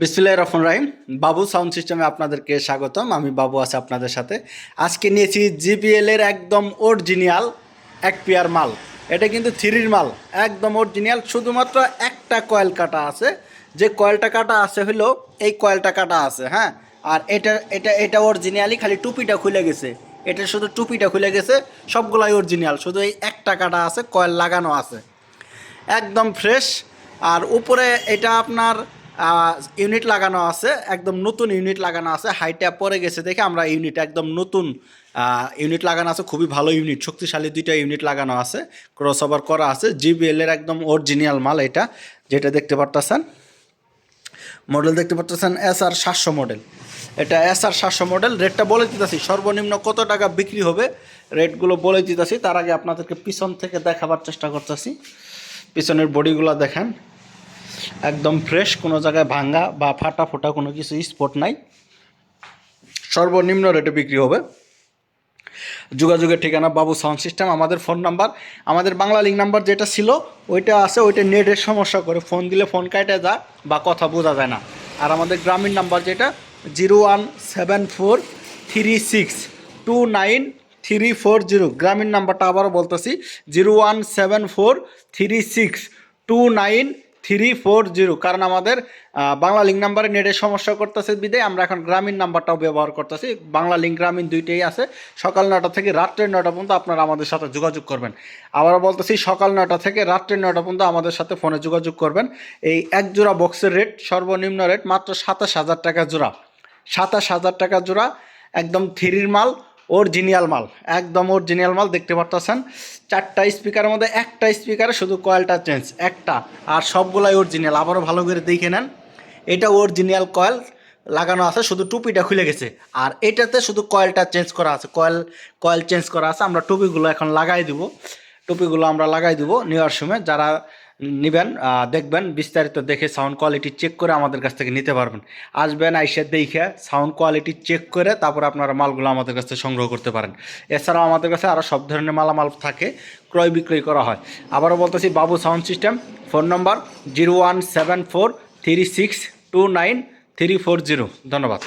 বিসমিল্লাহ রহমান রাহিম। বাবু সাউন্ড সিস্টেমে আপনাদেরকে স্বাগতম। আমি বাবু আছি আপনাদের সাথে। আজকে নিয়েছি জিপিএল এর একদম অরিজিনাল এক পেয়ার মাল। এটা কিন্তু থ্রির মাল। একদম অরিজিনাল শুধুমাত্র একটা কয়েল কাটা আছে। যে কয়েলটা কাটা আছে হলো এই কয়েলটা কাটা আছে হ্যাঁ? আর এটা এটা এটা অরিজিনালি খালি টুপিটা খুলে গেছে। এটা শুধু টুপিটা খুলে গেছে। সবগুলাই অরিজিনাল শুধু এই একটা কাটা আছে কয়েল লাগানো আছে। একদম ফ্রেশ আর উপরে এটা আপনার ইউনিট লাগানো আছে, একদম নতুন ইউনিট লাগানো আছে হাইটা পরে গেছে দেখে আমরা ইউনিট একদম নতুন ইউনিট লাগানো আছে, খুবই ভালো ইউনিট শক্তিশালী দুইটা ইউনিট লাগানো আছে ক্রস ওভার করা আছে জিবিএল এর একদম অরিজিনাল মাল এটা, যেটা দেখতে পারতেছেন। মডেল দেখতে পাচ্ছেন এস আর সাতশো মডেল এটা এস আর সাতশো মডেল রেটটা বলে দিতেছি, সর্বনিম্ন কত টাকা বিক্রি হবে রেটগুলো বলে দিতেছি, তার আগে আপনাদেরকে পিছন থেকে দেখাবার চেষ্টা করতেছি। পিছনের বডিগুলো দেখেন। একদম ফ্রেশ কোনো জায়গায় ভাঙ্গা বা ফাটা ফোটা কোনো কিছু স্পট নাই। সর্বনিম্ন রেটে বিক্রি হবে। যোগাযোগের ঠিকানা বাবু সাউন্ড সিস্টেম আমাদের ফোন নাম্বার আমাদের বাংলা লিঙ্ক নাম্বার যেটা ছিল, ওইটা আছে, ওইটা নেটের সমস্যা করে ফোন দিলে ফোন কাটে যায় বা কথা বোঝা যায় না। আর আমাদের গ্রামীণ নাম্বার যেটা zero one seven four three six two nine three four zero Grameen নাম্বারটা আবারও বলতেছি zero one seven four three six two nine three four zero কারণ আমাদের বাংলা লিঙ্ক নাম্বারে নেটের সমস্যা করতেছে বিদে আমরা এখন গ্রামীণ নাম্বারটাও ব্যবহার করতেছি। বাংলা লিঙ্ক গ্রামীণ দুইটাই আছে। সকাল নটা থেকে রাত্রে নটা পর্যন্ত আপনারা আমাদের সাথে যোগাযোগ করবেন। আবারও বলতেছি, সকাল নটা থেকে রাত্রে নটা পর্যন্ত আমাদের সাথে ফোনে যোগাযোগ করবেন। এই এক জোড়া বক্সের রেট সর্বনিম্ন রেট মাত্র সাতাশ হাজার টাকা জোড়া। সাতাশ হাজার টাকা জোড়া, একদম থ্রির মাল অরিজিনাল মাল, একদম অরিজিনাল মাল দেখতে পারতেছেন। চারটা স্পিকারের মধ্যে একটা স্পিকারে শুধু কয়েলটা চেঞ্জ একটা। আর সবগুলাই অরিজিনাল, আবারও ভালো করে দেখে নেন। এটা অরিজিনাল কয়েল লাগানো আছে, শুধু টুপিটা খুলে গেছে। আর এটাতে শুধু কয়েলটা চেঞ্জ করা আছে, কয়েল কয়েল চেঞ্জ করা আছে। আমরা টুপিগুলো এখন লাগাই দিব। টুপিগুলো আমরা লাগাই দিব নেওয়ার সময়। যারা নেবেন দেখবেন, বিস্তারিত দেখে সাউন্ড কোয়ালিটি চেক করে আমাদের কাছ থেকে নিতে পারবেন। আসবেন, আইসে দেখে সাউন্ড কোয়ালিটি চেক করে তারপর আপনারা মালগুলো আমাদের কাছ থেকে সংগ্রহ করতে পারেন। এছাড়াও আমাদের কাছে আরও সব ধরনের মালামাল থাকে, ক্রয় বিক্রয় করা হয়। আবারও বলতেছি, Babu sound system phone number zero one seven four three six two nine three four zero ধন্যবাদ।